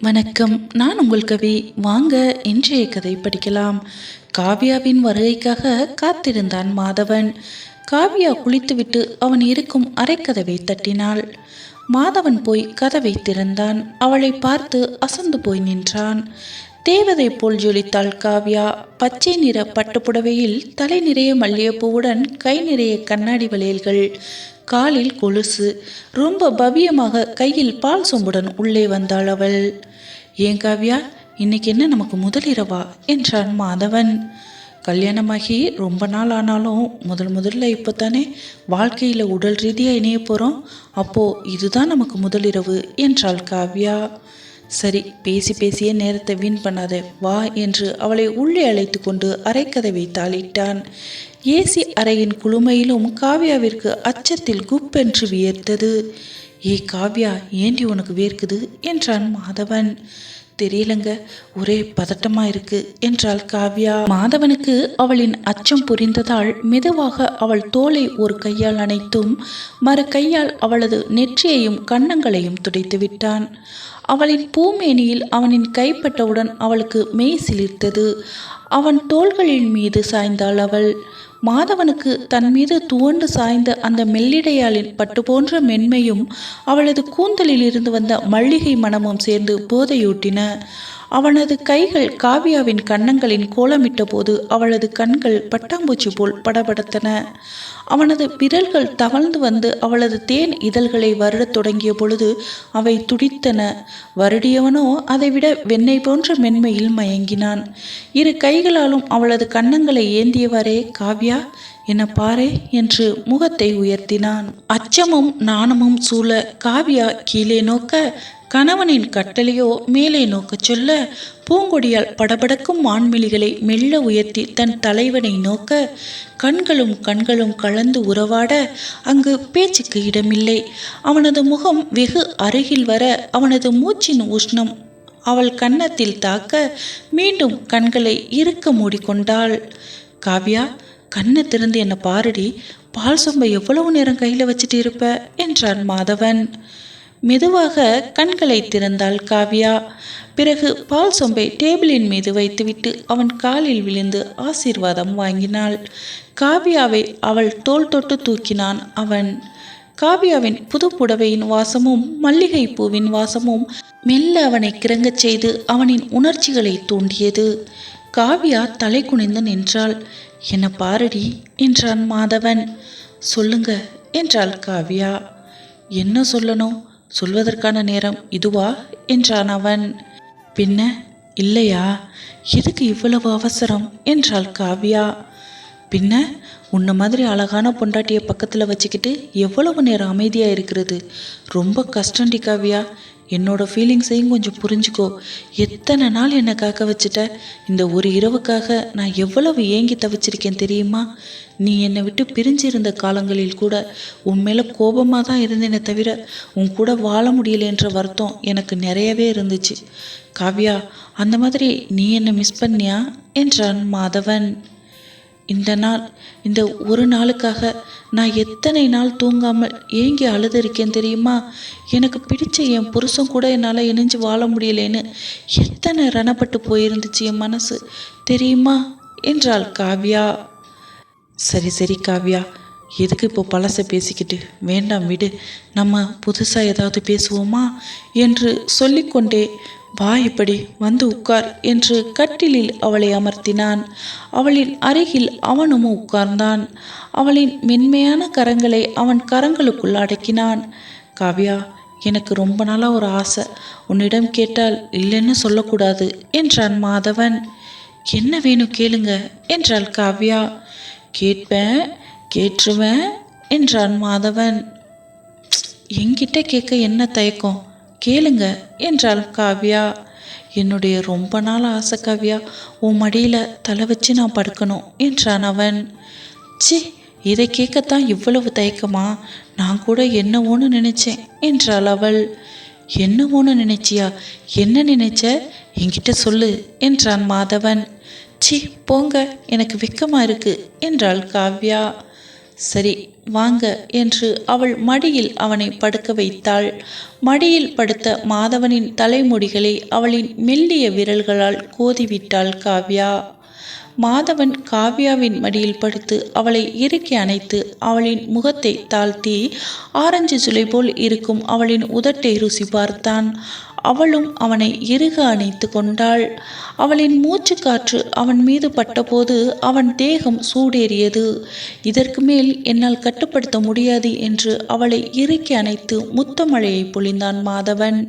வணக்கம். நான் உங்கள் கவி. வாங்க இன்றைய கதை படிக்கலாம். காவ்யாவின் வருகைக்காக காத்திருந்தான் மாதவன். காவ்யா குளித்துவிட்டு அவன் இருக்கும் அரைக்கதவை தட்டினாள். மாதவன் போய் கதவை திறந்தான். அவளை பார்த்து அசந்து போய் நின்றான். தேவதை போல் ஜொலித்தாள் காவ்யா. பச்சை நிற பட்டுப்புடவையில் தலை நிறைய மல்லிகைப்பூவுடன் கை நிறைய கண்ணாடி வளையல்கள். காலில் கொலுசு. ரொம்ப பவ்யமாக கையில் பால் சொம்புடன் உள்ளே வந்தாள் அவள். ஏன் காவ்யா இன்னைக்கு என்ன நமக்கு முதலிரவா என்றான் மாதவன். கல்யாணமாகி ரொம்ப நாள் ஆனாலும் முதல் முதல்ல இப்போ தானே வாழ்க்கையில் உடல் ரீதியாக இணைய போகிறோம் அப்போது இதுதான் நமக்கு முதலிரவு என்றாள் காவ்யா. சரி பேசி பேசியே நேரத்தை வீண் பண்ணாத வா என்று அவளை உள்ளே அழைத்து கொண்டு அரைக்கதவை தாளிட்டான். ஏசி அறையின் குளுமையிலும் காவ்யாவிற்கு அச்சத்தில் குப்பென்று வியர்த்தது. ஏ காவ்யா ஏண்டி உனக்கு வேர்க்குது என்றான் மாதவன். தெரியலங்க. ஒரே பதட்டமா இருக்கு என்றாள் காவ்யா. மாதவனுக்கு அவளின் அச்சம் புரிந்ததால் மெதுவாக அவள் தோலை ஒரு கையால் அணைத்தும் மறு கையால் அவளது நெற்றியையும் கன்னங்களையும் துடைத்து விட்டான். அவளின் பூமேனியில் அவனின் கைப்பட்டவுடன் அவளுக்கு மெய் சிலிர்த்தது. அவன் தோள்களின் மீது சாய்ந்தாள் அவள். மாதவனுக்கு தன் மீது துவண்டு சாய்ந்த அந்த மெல்லிடையாளின் பட்டு போன்ற மென்மையும் அவளது கூந்தலில் இருந்து வந்த மல்லிகை மனமும் சேர்ந்து போதையூட்டின. அவனது கைகள் காவியாவின் கன்னங்களின் கோலமிட்ட போது அவளது கண்கள் பட்டாம்பூச்சி போல் படபடத்தன. அவனது விரல்கள் தவழ்ந்து வந்து அவளது தேன் இதழ்களை வருடத் தொடங்கிய பொழுது அவை துடித்தன. வருடியவனோ அதைவிட வெண்ணெய் போன்ற மென்மையில் மயங்கினான். இரு கைகளாலும் அவளது கன்னங்களை ஏந்தியவாறே காவ்யா என்ன பாரே என்று முகத்தை உயர்த்தினான். அச்சமும் நாணமும் சூழ காவ்யா கீழே நோக்க கணவனின் கட்டளையோ மேலே நோக்கச் சொல்ல பூங்கொடியால் படபடக்கும் மான்மிழிகளை மெல்ல உயர்த்தி தன் தலைவனை நோக்க கண்களும் கண்களும் கலந்து உறவாட அங்கு பேச்சுக்கு இடமில்லை. அவனது முகம் வெகு அருகில் வர அவனது மூச்சின் உஷ்ணம் அவள் கன்னத்தில் தாக்க மீண்டும் கண்களை இறுக்க மூடிக்கொண்டாள். காவ்யா கண்ணை திறந்து என்னை பாருடி பால் சொம்பை எவ்வளவு நேரம் கையில் வச்சுட்டு இருப்ப? என்றான் மாதவன். மெதுவாக கண்களை திறந்தாள் காவ்யா. பிறகு பால் சொம்பை டேபிளின் மீது வைத்துவிட்டு அவன் காலில் விழுந்து ஆசீர்வாதம் வாங்கினாள். காவ்யாவை அவள் தோல் தொட்டு தூக்கினான் அவன். காவ்யாவின் புது புடவையின் வாசமும் மல்லிகை பூவின் வாசமும் மெல்ல அவனை கிறங்கச் செய்து அவனின் உணர்ச்சிகளை தூண்டியது. காவ்யா தலை குனிந்து நின்றாள். என்ன பாரடி என்றான் மாதவன். சொல்லுங்க என்றாள் காவ்யா. என்ன சொல்லணும்? சொல்வதற்கான நேரம் இதுவா? என்றான் அவன். பின்ன இல்லையா? எதுக்கு இவ்வளவு அவசரம்? என்றாள் காவ்யா. பின்ன உன்ன மாதிரி அழகான பொண்டாட்டியை பக்கத்தில் வச்சுக்கிட்டு எவ்வளவு நேரம் அமைதியாக இருக்கிறது? ரொம்ப கஷ்டண்டி காவ்யா. என்னோட ஃபீலிங்ஸையும் கொஞ்சம் புரிஞ்சுக்கோ. எத்தனை நாள் என்னை காக்க வச்சுட்ட? இந்த ஒரு இரவுக்காக நான் எவ்வளவு ஏங்கி தவிச்சிருக்கேன் தெரியுமா? நீ என்னை விட்டு பிரிஞ்சிருந்த காலங்களில் கூட உன் மேலே கோபமாக தான் இருந்தேனே தவிர உன் கூட வாழ முடியலன்ற வருத்தம் எனக்கு நிறையவே இருந்துச்சு. காவ்யா அந்த மாதிரி நீ என்னை மிஸ் பண்ணியா? என்றான் மாதவன். இந்த நாள் இந்த ஒரு நாளுக்காக நான் எத்தனை நாள் தூங்காமல் ஏங்கி அழுதுருக்கேன் தெரியுமா? எனக்கு பிடிச்ச என் புருஷன் கூட என்னால் இணைஞ்சு வாழ முடியலேன்னு எத்தனை ரணப்பட்டு போயிருந்துச்சு என் மனசு தெரியுமா? என்றாள் காவ்யா. சரி சரி காவ்யா எதுக்கு இப்போ பழசை பேசிக்கிட்டு? வேண்டாம் விடு நம்ம புதுசாக ஏதாவது பேசுவோமா? என்று சொல்லிக்கொண்டே வா இப்படி வந்து உட்கார் என்று கட்டிலில் அவளை அமர்த்தினான். அவளின் அருகில் அவனும் உட்கார்ந்தான். அவளின் மென்மையான கரங்களை அவன் கரங்களுக்குள் அடக்கினான். காவ்யா எனக்கு ரொம்ப நாளாக ஒரு ஆசை. உன்னிடம் கேட்டால் இல்லைன்னு சொல்லக்கூடாது என்றான் மாதவன். என்ன வேணும் கேளுங்க என்றாள் காவ்யா. கேட்பேன் கேட்டுருவேன் என்றான் மாதவன். என்கிட்ட கேட்க என்ன தயக்கம்? கேளுங்க என்றாள் காவ்யா. என்னுடைய ரொம்ப நாள் ஆசை காவ்யா. உன் மடியில் தலை வச்சு நான் படுக்கணும் என்றான் அவன். சி இதை கேட்கத்தான் இவ்வளவு தயக்கமா? நான் கூட என்னவோன்னு நினைச்சேன் என்றாள் அவள். என்னவோன்னு நினைச்சியா? என்ன நினைச்ச? என்கிட்ட சொல்லு என்றான் மாதவன். சி போங்க எனக்கு வெக்கமா இருக்கு என்றாள் காவ்யா. சரி வாங்க என்று அவள் மடியில் அவனை படுக்க வைத்தாள். மடியில் படுத்த மாதவனின் தலைமுடிகளை அவளின் மெல்லிய விரல்களால் கோதிவிட்டாள் காவ்யா. மாதவன் காவ்யாவின் மடியில் படுத்து அவளை இறுக்கி அணைத்து அவளின் முகத்தை தாழ்த்தி ஆரஞ்சு சுளை போல் இருக்கும் அவளின் உதட்டை ருசி பார்த்தான். அவளும் அவனை இறுக அணைத்து கொண்டாள். அவளின் மூச்சு காற்று அவன் மீது பட்டபோது அவன் தேகம் சூடேறியது. இதற்கு மேல் என்னால் கட்டுப்படுத்த முடியாது என்று அவளை இறுக்கி அணைத்து முத்தமழையை பொழிந்தான் மாதவன்.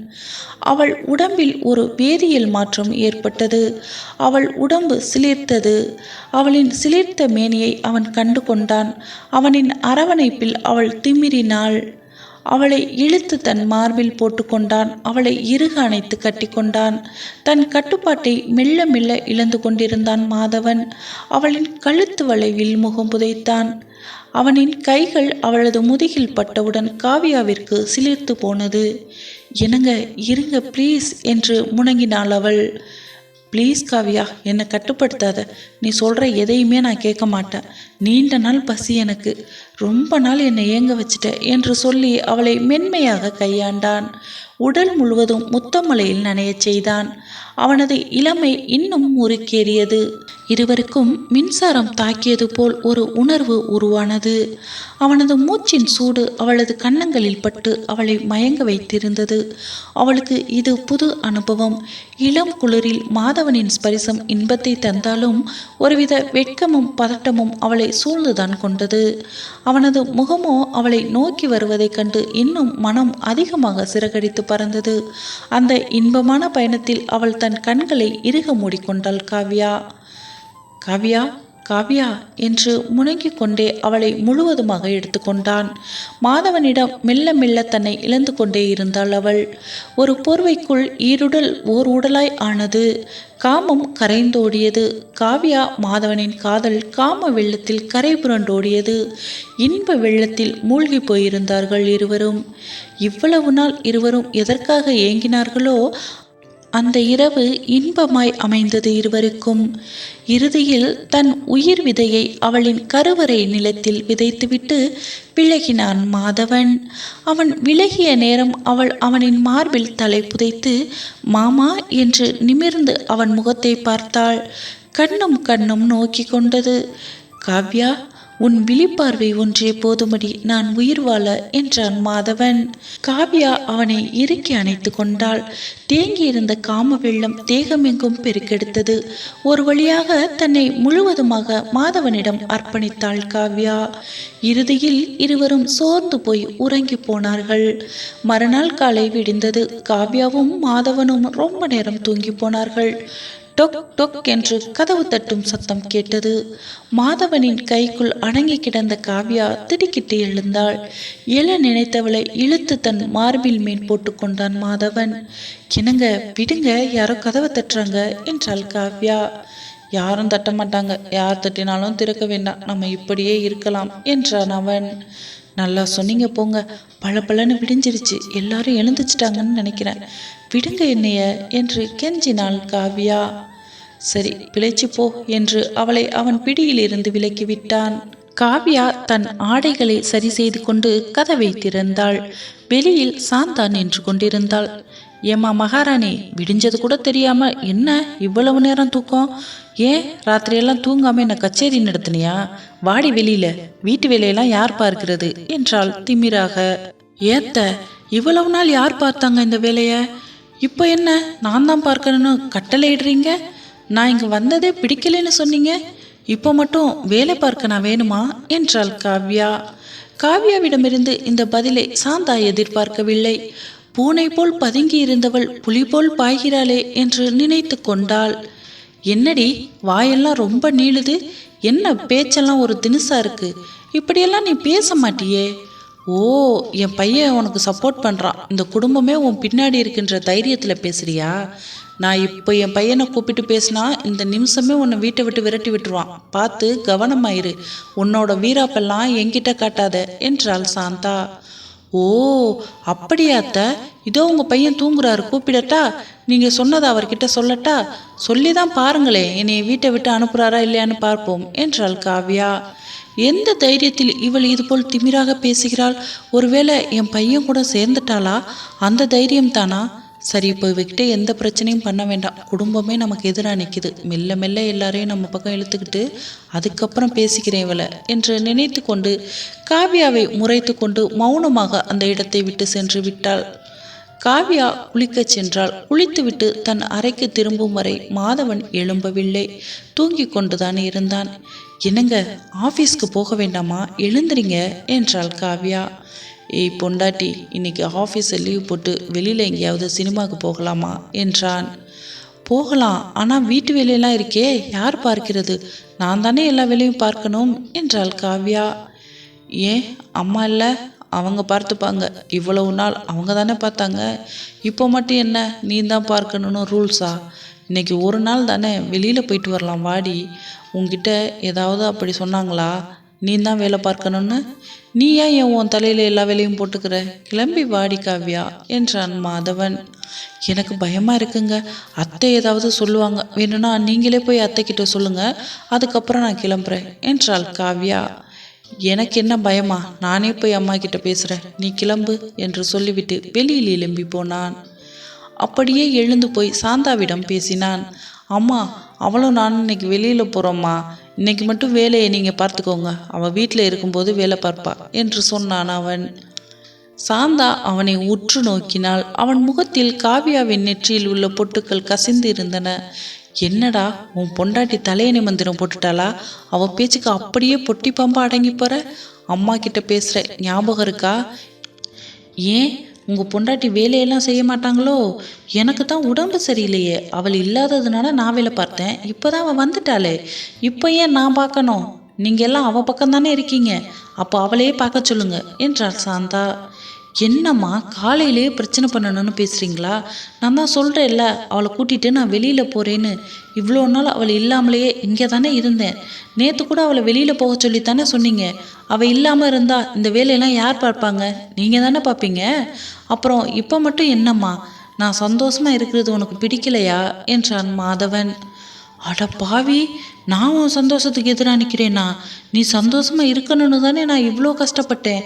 அவள் உடம்பில் ஒரு வேதியியல் மாற்றம் ஏற்பட்டது. அவள் உடம்பு சிலிர்த்தது. அவளின் சிலிர்த்த மேனியை அவன் கண்டு கொண்டான். அவனின் அரவணைப்பில் அவள் திமிரினாள். அவளை இழுத்து தன் மார்பில் போட்டுக்கொண்டான். அவளை இறுக அணைத்து கட்டிக்கொண்டான். தன் கட்டுப்பாட்டை மெல்ல மெல்ல இழந்து கொண்டிருந்தான் மாதவன். அவளின் கழுத்து வளைவில் முகம் புதைத்தான். அவனின் கைகள் அவளது முதுகில் பட்டவுடன் காவியாவிற்கு சிலிர்த்து போனது. என்னங்க இருங்க ப்ளீஸ் என்று முணங்கினாள் அவள். ப்ளீஸ் காவியா என்னை கட்டுப்படுத்தாத. நீ சொல்கிற எதையுமே நான் கேட்க மாட்டேன். நீண்ட நாள் பசி எனக்கு. ரொம்ப நாள் என்னை ஏங்க வச்சுட்ட என்று சொல்லி அவளை மென்மையாக கையாண்டான். உடல் முழுவதும் முத்தமலையில் நனையச் செய்தான். அவனது இளமை இன்னும் முறுக்கேறியது. இருவருக்கும் மின்சாரம் தாக்கியது போல் ஒரு உணர்வு உருவானது. அவனது மூச்சின் சூடு அவளது கன்னங்களில் பட்டு அவளை மயங்க வைத்திருந்தது. அவளுக்கு இது புது அனுபவம். இளம் குளிரில் மாதவனின் ஸ்பரிசம் இன்பத்தை தந்தாலும் ஒருவித வெட்கமும் பதட்டமும் அவளை சூழ்ந்துதான் கொண்டது. அவனது முகமோ அவளை நோக்கி வருவதைக் கண்டு இன்னும் மனம் அதிகமாக சிறகடித்து பறந்தது. அந்த இன்பமான பயணத்தில் அவள் தன் கண்களை இறுக மூடிக்கொண்டாள் காவ்யா. காவ்யா காவ்யா என்று முணங்கிக் கொண்டே அவளை முழுவதுமாக எடுத்துக்கொண்டான். மாதவனிடம் மெல்ல மெல்ல தன்னை இழந்து கொண்டே இருந்தாள் அவள். ஒரு போர்வைக்குள் ஈருடல் ஓர் உடலாய் ஆனது. காமம் கரைந்தோடியது. காவ்யா மாதவனின் காதல் காம வெள்ளத்தில் கரை புரண்டோடியது. இன்ப வெள்ளத்தில் மூழ்கி போயிருந்தார்கள் இருவரும். இவ்வளவு நாள் இருவரும் எதற்காக ஏங்கினார்களோ அந்த இரவு இன்பமாய் அமைந்தது இருவருக்கும். இறுதியில் தன் உயிர் விதையை அவளின் கருவறை நிலத்தில் விதைத்துவிட்டு விலகினான் மாதவன். அவன் விலகிய நேரம் அவள் அவனின் மார்பில் தலை புதைத்து மாமா என்று நிமிர்ந்து அவன் முகத்தை பார்த்தாள். கண்ணும் கண்ணும் நோக்கி கொண்டது. காவ்யா உன் விழிப்பார்வை ஒன்றே போதுமடி நான் உயிர் வாழ என்றான் மாதவன். காவ்யா அவனை இறுக்கி அணைத்து கொண்டாள். தேங்கியிருந்த காம வெள்ளம் தேகமெங்கும் பெருக்கெடுத்தது. ஒரு வழியாக தன்னை முழுவதுமாக மாதவனிடம் அர்ப்பணித்தாள் காவ்யா. இறுதியில் இருவரும் சோர்ந்து போய் உறங்கி போனார்கள். மறுநாள் காலை விடிந்தது. காவ்யாவும் மாதவனும் ரொம்ப நேரம் தூங்கி போனார்கள். டொக் டொக் என்று கதவு தட்டும் சத்தம் கேட்டது. மாதவனின் கைக்குள் அடங்கி கிடந்த காவ்யா திடுக்கிட்டு எழுந்தாள். எழ நினைத்தவளை இழுத்து தன் மார்பில் மேல் போட்டுக்கொண்டான் மாதவன். என்னங்க விடுங்க யாரோ கதவை தட்டுறாங்க என்றாள் காவ்யா. யாரும் தட்ட மாட்டாங்க. யார் தட்டினாலும் திறக்க வேண்டாம். நம்ம இப்படியே இருக்கலாம் என்றான் அவன். நல்லா சொன்னீங்க போங்க. பளபளன்னு விடிஞ்சிருச்சு. எல்லாரும் எழுந்துச்சிட்டாங்கன்னு நினைக்கிறேன். விடுங்க என்னைய என்று கெஞ்சினாள் காவ்யா. சரி பிழைச்சு போ என்று அவளை அவன் பிடியிலிருந்து விலக்கி விட்டான் காவ்யா தன் ஆடைகளை சரி செய்து கொண்டு கதவை திறந்தாள். வெளியில் சாந்தா நின்று கொண்டிருந்தாள். ஏம்மா மகாராணி விடிஞ்சது கூட தெரியாம என்ன இவ்வளவு நேரம் தூக்கம்? ஏன் ராத்திரியெல்லாம் தூங்காம என்ன கச்சேரி நடத்தினியா? வாடி வெளியில வீட்டு வேலையெல்லாம் யார் பார்க்கிறது? என்றாள் திமிராக. ஏத்த இவ்வளவு நாள் யார் பார்த்தாங்க இந்த வேலைய? இப்போ என்ன நான் தான் பார்க்கணும்னு கட்டளையிடுறீங்க நான் இங்க வந்ததே பிடிக்கலைன்னு சொன்னீங்க? இப்போ மட்டும் வேலை பார்க்க நான் வேணுமா? என்றாள் காவ்யா. காவ்யாவிடமிருந்து இந்த பதிலை சாந்தா எதிர்பார்க்கவில்லை. பூனை போல் பதுங்கி இருந்தவள் புலி போல் பாய்கிறாளே என்று நினைத்து கொண்டாள். என்னடி வாயெல்லாம் ரொம்ப நீளுது? என்ன பேச்செல்லாம் ஒரு தினுசா இருக்கு? இப்படியெல்லாம் நீ பேச மாட்டியே. ஓ என் பையன் உனக்கு சப்போர்ட் பண்ணுறான் இந்த குடும்பமே உன் பின்னாடி இருக்கின்ற தைரியத்தில் பேசுறியா? நான் இப்போ என் பையனை கூப்பிட்டு பேசினா இந்த நிமிஷமே உன்னை வீட்டை விட்டு விரட்டி விட்டுருவான். பார்த்து கவனமாயிரு. உன்னோட வீராப்பெல்லாம் என்கிட்ட காட்டாத என்றாள் சாந்தா. ஓ அப்படியா அத்தை? இதோ உங்க பையன் தூங்குறாரு கூப்பிடட்டா? நீங்க சொன்னதை அவர்கிட்ட சொல்லட்டா? சொல்லி தான் பாருங்களே என்னை வீட்டை விட்டு அனுப்புறாரா இல்லையான்னு பார்ப்போம் என்றாள் காவ்யா. எந்த தைரியத்தில் இவள் இதுபோல் திமிராக பேசுகிறாள்? ஒருவேளை என் பையன் கூட சேர்ந்துட்டாளா? அந்த தைரியம் தானா? சரி இப்போ இவகிட்ட எந்த பிரச்சனையும் பண்ண வேண்டாம். குடும்பமே நமக்கு எதிராக நிற்கிது மெல்ல மெல்ல எல்லாரையும் நம்ம பக்கம் இழுத்துக்கிட்டு அதுக்கப்புறம் பேசிக்கிறேன் இவளை என்று நினைத்து கொண்டு காவியாவை முறைத்து கொண்டு மௌனமாக அந்த இடத்தை விட்டு சென்று விட்டாள். காவியா குளிக்கச் சென்றால் குளித்துவிட்டு தன் அறைக்கு திரும்பும் வரை மாதவன் எழும்பவில்லை. தூங்கிக் கொண்டுதான் இருந்தான். என்னங்க ஆஃபீஸ்க்கு போக வேண்டாமா? எழுந்துறீங்க என்றாள் காவியா. ஏய் பொண்டாட்டி இன்னைக்கு ஆஃபீஸை லீவ் போட்டு வெளியில் எங்கேயாவது சினிமாவுக்கு போகலாமா? என்றான். போகலாம் ஆனால் வீட்டு வேலையெல்லாம் இருக்கே யார் பார்க்கிறது? நான் தானே எல்லா வேலையும் பார்க்கணும் என்றாள் காவ்யா. ஏன் அம்மா இல்லை? அவங்க பார்த்துப்பாங்க. இவ்வளவு நாள் அவங்க தானே பார்த்தாங்க. இப்போ மட்டும் என்ன? நீ தான் பார்க்கணும்னு ரூல்ஸா இன்னைக்கு ஒரு நாள் தானே வெளியில் போயிட்டு வரலாம் வாடி. உங்ககிட்ட ஏதாவது அப்படி சொன்னாங்களா? நீ தான் வேலை பார்க்கணும்னு? நீ ஏன் என் உன் தலையில் எல்லா வேலையும் போட்டுக்கிற? கிளம்பி வாடி காவ்யா என்றான் மாதவன். எனக்கு பயமாக இருக்குங்க. அத்தை ஏதாவது சொல்லுவாங்க. வேணும்னா நீங்களே போய் அத்தைக்கிட்ட சொல்லுங்கள் சொல்லுங்க. அதுக்கப்புறம் நான் கிளம்புறேன் என்றாள் காவ்யா. எனக்கு என்ன பயமா? நானே போய் அம்மா கிட்ட பேசுகிறேன் நீ கிளம்பு என்று சொல்லிவிட்டு வெளியில் எழும்பி போனான். அப்படியே எழுந்து போய் சாந்தாவிடம் பேசினான். அம்மா அவளும் நான் இன்னைக்கு வெளியில் போகிறோம்மா இன்னைக்கு மட்டும் வேலையை நீங்கள் பார்த்துக்கோங்க. அவள் வீட்டில் இருக்கும்போது வேலை பார்ப்பா என்று சொன்னான் அவன். சாந்தா அவனை உற்று நோக்கினாள். அவன் முகத்தில் காவியாவின் நெற்றியில் உள்ள பொட்டுக்கள் கசிந்து இருந்தன. என்னடா உன் பொண்டாட்டி தலையணை மந்திரம் போட்டுட்டாளா? அவள் பேச்சுக்கு அப்படியே பொட்டி பம்பா அடங்கி போற? அம்மா கிட்ட பேசுற ஞாபகம் இருக்கா? ஏன்? உங்கள் பொண்டாட்டி வேலையெல்லாம் செய்ய மாட்டாங்களோ? எனக்கு தான் உடம்பு சரியில்லையே. அவள் இல்லாததுனால நான் வேலை பார்த்தேன். இப்போ தான் அவள் வந்துட்டாளே. இப்போ ஏன் நான் பார்க்கணும்? நீங்கள் எல்லாம் அவள் பக்கம் தானே இருக்கீங்க. அப்போ அவளையே பார்க்க சொல்லுங்க என்றார் சாந்தா. என்னம்மா காலையிலேயே பிரச்சனை பண்ணணும்னு பேசுகிறீங்களா நான் தான் சொல்கிறேன்ல அவளை கூட்டிகிட்டு நான் வெளியில் போகிறேன்னு இவ்வளோ நாள் அவள் இல்லாமலேயே இங்கே தானே இருந்தேன். நேற்று கூட அவளை வெளியில் போக சொல்லி தானே சொன்னீங்க. அவள் இல்லாமல் இருந்தா இந்த வேலையெல்லாம் யார் பார்ப்பாங்க? நீங்கள் தானே பார்ப்பீங்க? அப்புறம் இப்போ மட்டும் என்னம்மா? நான் சந்தோஷமாக இருக்கிறது உனக்கு பிடிக்கலையா? என்றான் மாதவன். அட பாவி நான் உன் சந்தோஷத்துக்கு எதிராக நிற்கிறேனா நீ சந்தோஷமாக இருக்கணும்னு தானே நான் இவ்வளோ கஷ்டப்பட்டேன்.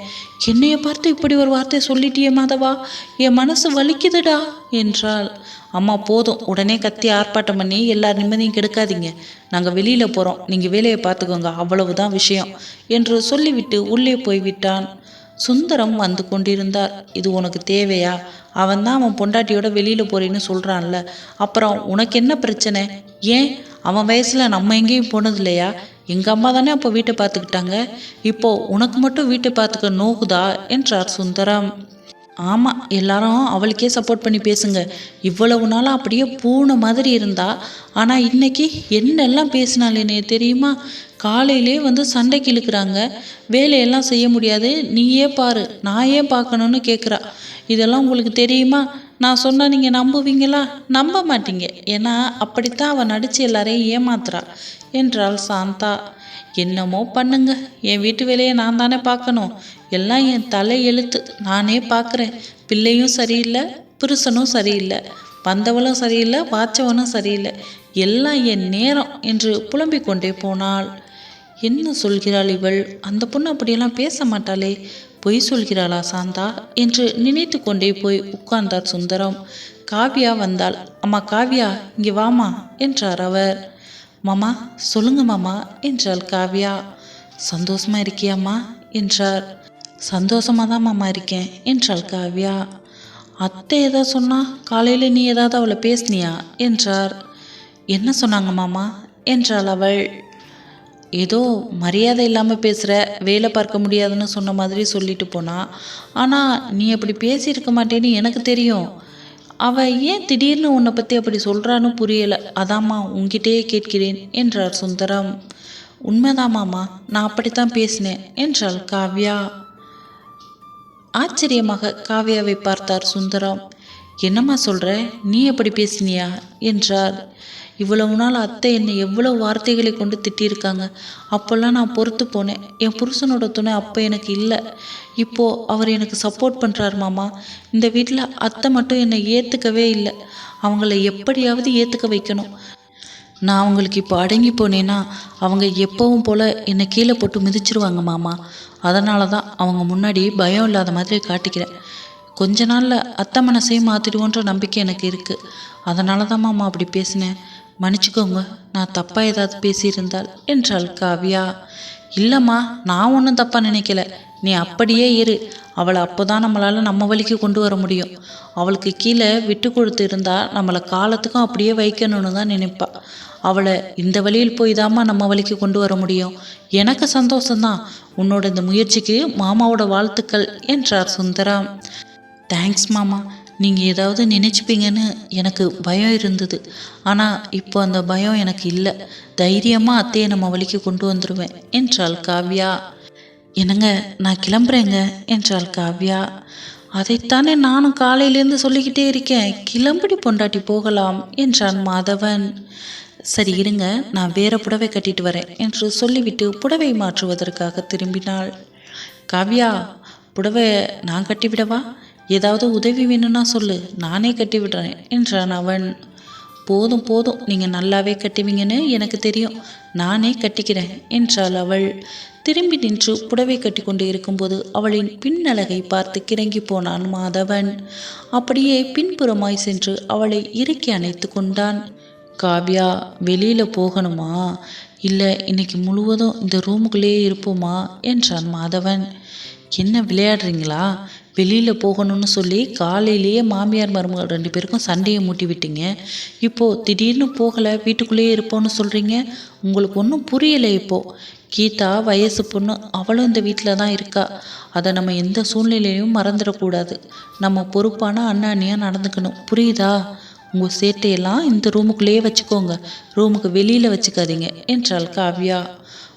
என்னைய பார்த்து இப்படி ஒரு வார்த்தையை சொல்லிட்டியே மாதவா? என் மனசு வலிக்குதுடா என்றாள். அம்மா போதும். உடனே கத்தி ஆர்ப்பாட்டம் பண்ணி எல்லார் நிம்மதியும் கெடுக்காதீங்க. நாங்கள் வெளியில் போகிறோம் நீங்கள் வேலையை பார்த்துக்கோங்க. அவ்வளவுதான் விஷயம் என்று சொல்லிவிட்டு உள்ளே போய்விட்டான். சுந்தரம் வந்து கொண்டிருந்தார். இது உனக்கு தேவையா? அவன் தான் அவன் பொண்டாட்டியோட வெளியில் போறேன்னு சொல்கிறான்ல அப்புறம் உனக்கு என்ன பிரச்சனை? ஏன்? அவன் வயசில் நம்ம எங்கேயும் போனது இல்லையா எங்கள் அம்மா தானே அப்போ வீட்டை பார்த்துக்கிட்டாங்க. இப்போ உனக்கு மட்டும் வீட்டை பார்த்துக்க நோகுதா? என்றார் சுந்தரம். ஆமாம் எல்லாரும் அவளுக்கே சப்போர்ட் பண்ணி பேசுங்க. இவ்வளவு நாளாக அப்படியே பூனை மாதிரி இருந்தா. ஆனால் இன்னைக்கு என்னெல்லாம் பேசினாலேனே தெரியுமா? காலையிலே வந்து சண்டைக்கு இழுக்கிறாங்க வேலையெல்லாம் செய்ய முடியாது. நீயே பாரு. நான் ஏன் பார்க்கணுன்னு கேட்குறா இதெல்லாம் உங்களுக்கு தெரியுமா? நான் சொன்னால் நீங்கள் நம்புவீங்களா? நம்ப மாட்டீங்க. ஏன்னா அப்படித்தான் அவள் நடித்து எல்லாரையும் ஏமாத்துறா. என்றாள் சாந்தா. என்னமோ பண்ணுங்க. என் வீட்டு வேலையை நான் தானே பார்க்கணும். எல்லாம் என் தலை எழுத்து. நானே பார்க்குறேன். பிள்ளையும் சரியில்லை புருஷனும் சரியில்லை. வந்தவளும் சரியில்லை வாச்சவனும் சரியில்லை. எல்லாம் என் நேரம் என்று புலம்பிக் கொண்டே போனாள். என்ன சொல்கிறாள் இவள்? அந்த பொண்ணு அப்படியெல்லாம் பேச மாட்டாளே. பொய் சொல்கிறாளா சாந்தா? என்று நினைத்து கொண்டே போய் உட்கார்ந்தார் சுந்தரம். காவியா வந்தாள். அம்மா காவியா இங்கே வாமா என்றார் அவர். மாமா சொல்லுங்க மாமா என்றாள் காவியா. சந்தோஷமா இருக்கியாம்மா? என்றார். சந்தோஷமாக தான் மாமா இருக்கேன் என்றாள் காவியா. அத்தை ஏதாவது சொன்னா காலையில் நீ ஏதாவது அவளை பேசுனியா? என்றார். என்ன சொன்னாங்க மாமா? என்றாள் அவள். ஏதோ மரியாதை இல்லாமல் பேசுகிற வேலை பார்க்க முடியாதுன்னு சொன்ன மாதிரி சொல்லிட்டு போனா ஆனால் நீ அப்படி பேசியிருக்க மாட்டேன்னு எனக்கு தெரியும். அவள் ஏன் திடீர்னு உன்னை பற்றி அப்படி சொல்கிறான்னு புரியலை. அதாம்மா உன்கிட்டயே கேட்கிறேன் என்றார் சுந்தரம். உண்மைதான் மாமா நான் அப்படித்தான் பேசினேன் என்றாள் காவ்யா. ஆச்சரியமாக காவ்யாவை பார்த்தார் சுந்தரம். என்னம்மா சொல்கிற நீ எப்படி பேசினியா? என்றார். இவ்வளவு நாள் அத்தை என்னை எவ்வளவு வார்த்தைகளை கொண்டு திட்டியிருக்காங்க. அப்போல்லாம் நான் பொறுத்து போனேன். என் புருஷனோட துணை அப்போ எனக்கு இல்லை. இப்போ அவர் எனக்கு சப்போர்ட் பண்ணுறார் மாமா. இந்த வீட்டில் அத்தை மட்டும் என்னை ஏற்றுக்கவே இல்லை. அவங்கள எப்படியாவது ஏற்றுக்க வைக்கணும். நான் அவங்களுக்கு இப்போ அடங்கி போனேன்னா அவங்க எப்பவும் போல் என்னை கீழே போட்டு மிதிச்சிருவாங்க மாமா. அதனால தான் அவங்க முன்னாடி பயம் இல்லாத மாதிரி காட்டிக்கிறேன். கொஞ்ச நாளில் அத்தை மனசையும் மாற்றிடுவோன்ற நம்பிக்கை எனக்கு இருக்குது அதனால தான் மாமா அப்படி பேசினேன். மன்னிச்சுக்கோங்க நான் தப்பாக ஏதாவது பேசியிருந்தால் என்றாள் காவ்யா. இல்லைம்மா நான் ஒன்றும் தப்பாக நினைக்கல. நீ அப்படியே இரு. அவளை அப்போ தான் நம்மளால் நம்ம வழிக்கு கொண்டு வர முடியும். அவளுக்கு கீழே விட்டு கொடுத்து இருந்தால் நம்மளை காலத்துக்கும் அப்படியே வைக்கணும்னு தான் நினைப்பா. அவளை இந்த வழியில் போய் தாம்மா நம்ம வழிக்கு கொண்டு வர முடியும். எனக்கு சந்தோஷம்தான். உன்னோட இந்த முயற்சிக்கு மாமாவோட வாழ்த்துக்கள் என்றார் சுந்தரம். தேங்க்ஸ் மாமா. நீங்கள் ஏதாவது நினச்சிப்பீங்கன்னு எனக்கு பயம் இருந்தது. ஆனால் இப்போ அந்த பயம் எனக்கு இல்லை. தைரியமாக அத்தையை நம்ம வழிக்கு கொண்டு வந்துடுவேன் என்றாள் காவ்யா. என்னங்க நான் கிளம்புறேங்க என்றாள் காவ்யா. அதைத்தானே நானும் காலையிலேருந்து சொல்லிக்கிட்டே இருக்கேன் கிளம்படி பொண்டாட்டி போகலாம் என்றான் மாதவன். சரி இருங்க நான் வேற புடவை கட்டிட்டு வரேன் என்று சொல்லிவிட்டு புடவை மாற்றுவதற்காக திரும்பினாள். காவ்யா புடவை நான் கட்டிவிடவா? ஏதாவது உதவி வேணும்னா சொல்லு. நானே கட்டி விடுறேன் என்றான் அவன். போதும் போதும். நீங்கள் நல்லாவே கட்டுவீங்கன்னு எனக்கு தெரியும். நானே கட்டிக்கிறேன் என்றாள் அவள். திரும்பி நின்று புடவை கட்டி கொண்டு இருக்கும்போது அவளின் பின்னழகை பார்த்து கிறங்கி போனான் மாதவன். அப்படியே பின்புறமாய் சென்று அவளை இறுக்கி அணைத்து கொண்டான். காவ்யா வெளியில் போகணுமா? இல்லை இன்னைக்கு முழுவதும் இந்த ரூமுக்குள்ளேயே இருப்போமா? என்றான் மாதவன். என்ன விளையாடுறீங்களா? வெளியில் போகணும்னு சொல்லி காலையிலேயே மாமியார் மருமகள் ரெண்டு பேருக்கும் சண்டையை மூட்டி விட்டீங்க. இப்போது திடீர்னு போகலை வீட்டுக்குள்ளேயே இருப்போம்னு சொல்கிறீங்க உங்களுக்கு ஒன்றும் புரியலை இப்போது கீதா வயசு பொண்ணு அவளும் இந்த வீட்டில் தான் இருக்கா. அதை நம்ம எந்த சூழ்நிலையும் மறந்துடக்கூடாது. நம்ம பொறுப்பான அண்ணாணியாக நடந்துக்கணும். புரியுதா? உங்கள் சேட்டையெல்லாம் இந்த ரூமுக்குள்ளேயே வச்சுக்கோங்க. ரூமுக்கு வெளியில் வச்சுக்காதீங்க என்றாள் காவ்யா.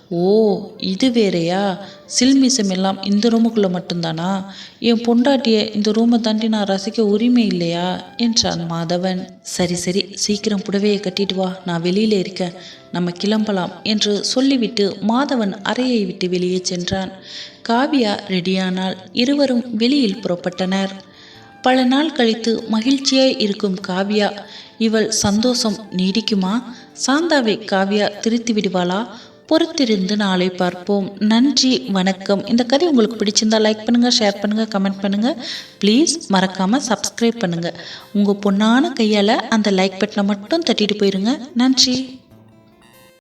ஓ இது வேறையா? சில்மிசம் எல்லாம் இந்த ரூமுக்குள்ளே மட்டும்தானா? என் பொண்டாட்டியை இந்த ரூமை தாண்டி நான் ரசிக்க உரிமை இல்லையா? என்றான் மாதவன். சரி சரி சீக்கிரம் புடவையை கட்டிட்டு வா நான் வெளியில் இருக்கேன். நம்ம கிளம்பலாம் என்று சொல்லிவிட்டு மாதவன் அறையை விட்டு வெளியே சென்றான். காவியா ரெடியானால் இருவரும் வெளியில் புறப்பட்டனர். பல நாள் கழித்து மகிழ்ச்சியாய் இருக்கும் காவியா இவள் சந்தோஷம் நீடிக்குமா? சாந்தாவை காவியா திருத்தி விடுவாளா? பொறுத்திருந்து நாளை பார்ப்போம். நன்றி வணக்கம். இந்த கதை உங்களுக்கு பிடிச்சிருந்தா லைக் பண்ணுங்கள் ஷேர் பண்ணுங்கள் கமெண்ட் பண்ணுங்கள் ப்ளீஸ் மறக்காமல் சப்ஸ்கிரைப் பண்ணுங்கள் உங்கள் பொண்ணான கையால் அந்த லைக் பட்டனை மட்டும் தட்டிட்டு போயிருங்க. நன்றி.